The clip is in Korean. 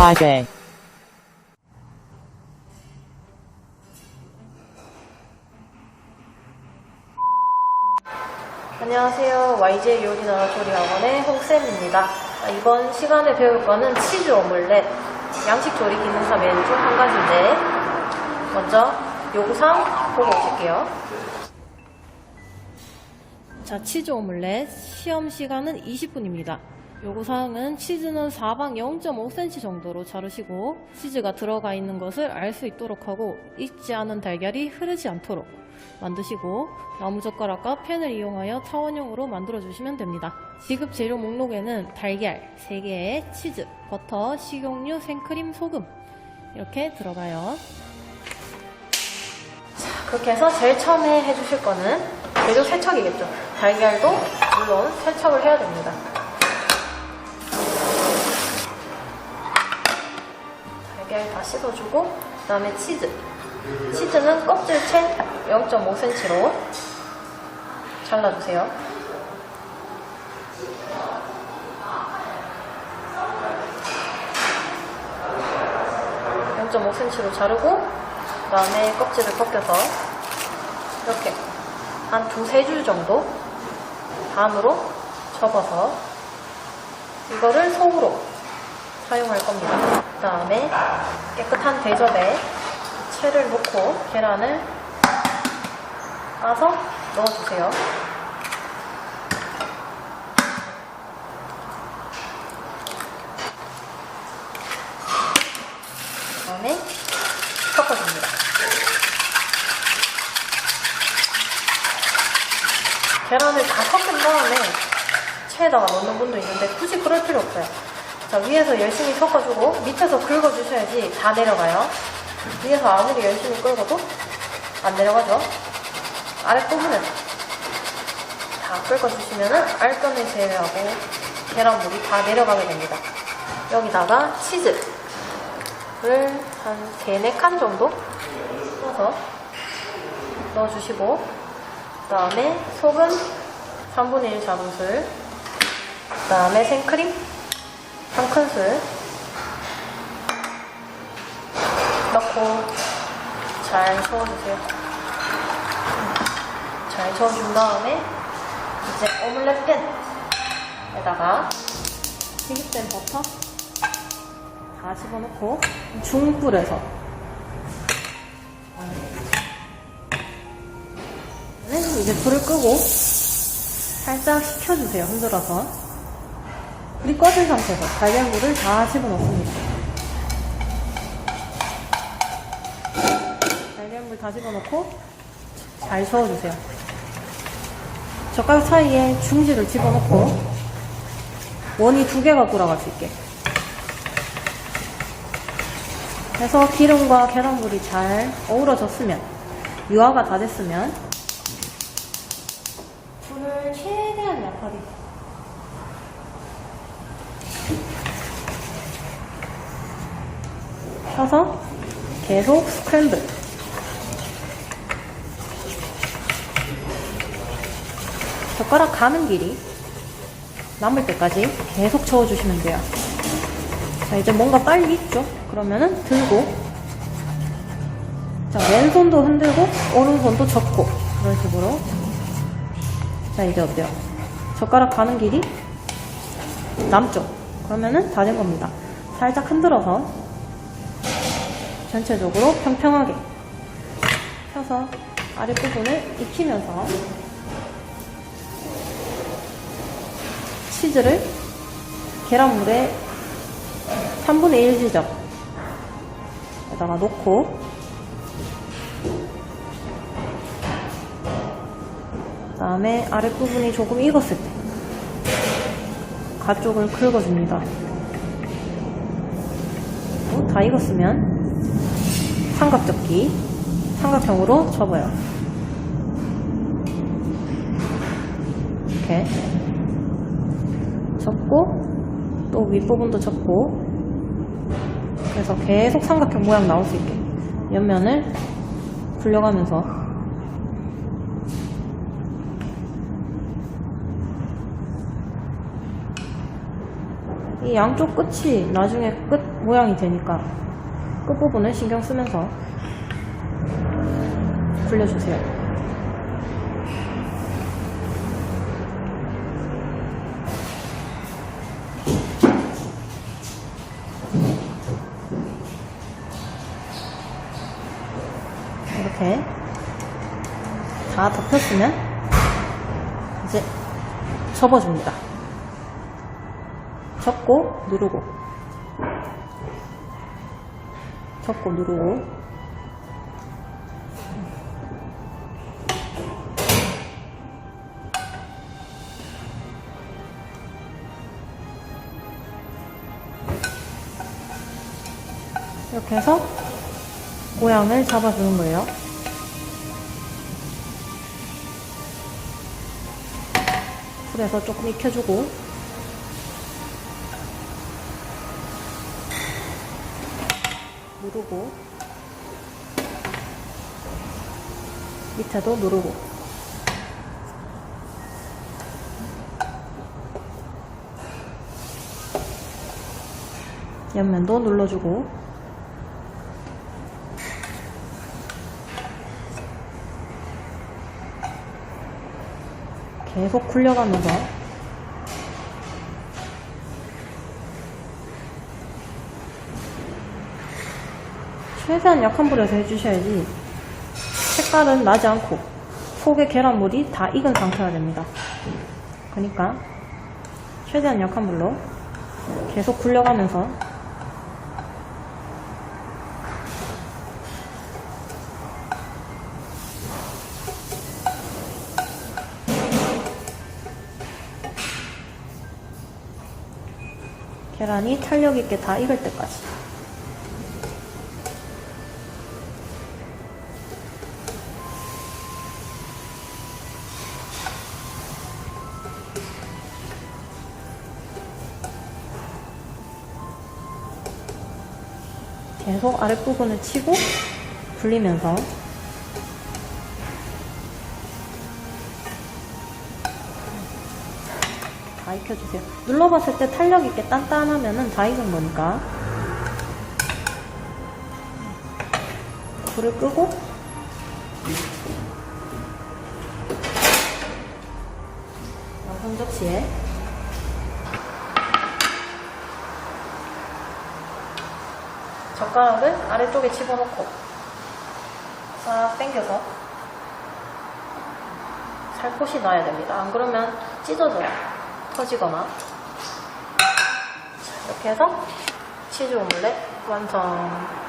YJ. 안녕하세요. YJ 요리 나라 조리 학원의 홍쌤입니다. 아, 이번 시간에 배울 거는 치즈 오믈렛, 양식 조리 기능사 메뉴 중 한 가지인데, 먼저 요구사항 보고 오실게요. 자, 치즈 오믈렛 시험 시간은 20분입니다. 요구사항은 치즈는 사방 0.5cm 정도로 자르시고 치즈가 들어가 있는 것을 알 수 있도록 하고 익지 않은 달걀이 흐르지 않도록 만드시고 나무젓가락과 팬을 이용하여 타원형으로 만들어주시면 됩니다. 지급 재료 목록에는 달걀 3개에 치즈, 버터, 식용유, 생크림, 소금 이렇게 들어가요. 자, 그렇게 해서 제일 처음에 해주실 거는 재료 세척이겠죠. 달걀도 물론 세척을 해야 됩니다. 다 씻어주고 그 다음에 치즈. 치즈는 껍질채 0.5cm로 잘라주세요. (0.5cm) 로 자르고 그 다음에 껍질을 벗겨서 이렇게 한 두세 줄 정도 반으로 접어서 이거를 속으로 사용할 겁니다. 그 다음에 깨끗한 대접에 채를 놓고 계란을 까서 넣어주세요. 그 다음에 섞어줍니다. 계란을 다 섞은 다음에 채에다가 넣는 분도 있는데 굳이 그럴 필요 없어요. 자, 위에서 열심히 섞어주고 밑에서 긁어주셔야지 다 내려가요. 위에서 아무리 열심히 끌고도 안 내려가죠. 아랫부분은 다 긁어주시면은 알권을 제외하고 계란물이 다 내려가게 됩니다. 여기다가 치즈를 한 3, 4칸 정도 넣어서 넣어주시고 그 다음에 소금 3분의 1 작은술 그 다음에 생크림 한 큰술 넣고 잘 저어주세요. 잘 저어준 다음에 이제 오믈렛 팬에다가 튀김된 버터 다 집어넣고 중불에서 네, 이제 불을 끄고 살짝 식혀주세요. 흔들어서 불이 꺼진 상태에서 달걀물을 다 집어넣습니다. 달걀물 다 집어넣고 잘 저어주세요. 젓가락 사이에 중지를 집어넣고 원이 두 개가 돌아갈 수 있게 해서 기름과 계란물이 잘 어우러졌으면 유화가 다 됐으면 불을 최대한 약하게 펴서 계속 스크램블 젓가락 가는 길이 남을 때까지 계속 저어주시면 돼요. 자, 이제 뭔가 빨리 익죠? 그러면은 들고, 자, 왼손도 흔들고, 오른손도 접고, 그런 식으로. 자, 이제 어때요? 젓가락 가는 길이 남죠? 그러면은 다 된 겁니다. 살짝 흔들어서 전체적으로 평평하게 펴서 아랫부분을 익히면서 치즈를 계란물에 3분의 1 지점에다가 놓고 그 다음에 아랫부분이 조금 익었을 때 가쪽을 긁어줍니다. 다 익었으면 삼각접기 삼각형으로 접어요. 이렇게 접고 또 윗부분도 접고 그래서 계속 삼각형 모양 나올 수 있게 옆면을 굴려가면서 이 양쪽 끝이 나중에 끝 모양이 되니까 끝부분을 신경 쓰면서 굴려주세요. 이렇게 다 덮였으면 이제 접어줍니다. 접고 누르고 접고 누르고 이렇게 해서 모양을 잡아주는 거예요. 불에서 조금 익혀주고 누르고 밑에도 누르고. 옆면도 눌러주고. 계속 굴려가면서 최대한 약한 불에서 해주셔야지 색깔은 나지 않고 속의 계란물이 다 익은 상태가 됩니다. 그러니까 최대한 약한 불로 계속 굴려가면서 계란이 탄력 있게 다 익을 때까지 계속 아랫부분을 치고 굴리면서 다 익혀주세요. 눌러봤을 때 탄력 있게 단단하면은 다 익은 거니까. 불을 끄고 양손 접시에 젓가락을 아래쪽에 집어넣고 싹 당겨서 살포시 놔야 됩니다. 안 그러면 찢어져요. 터지거나. 자, 이렇게 해서 치즈 오믈렛 완성.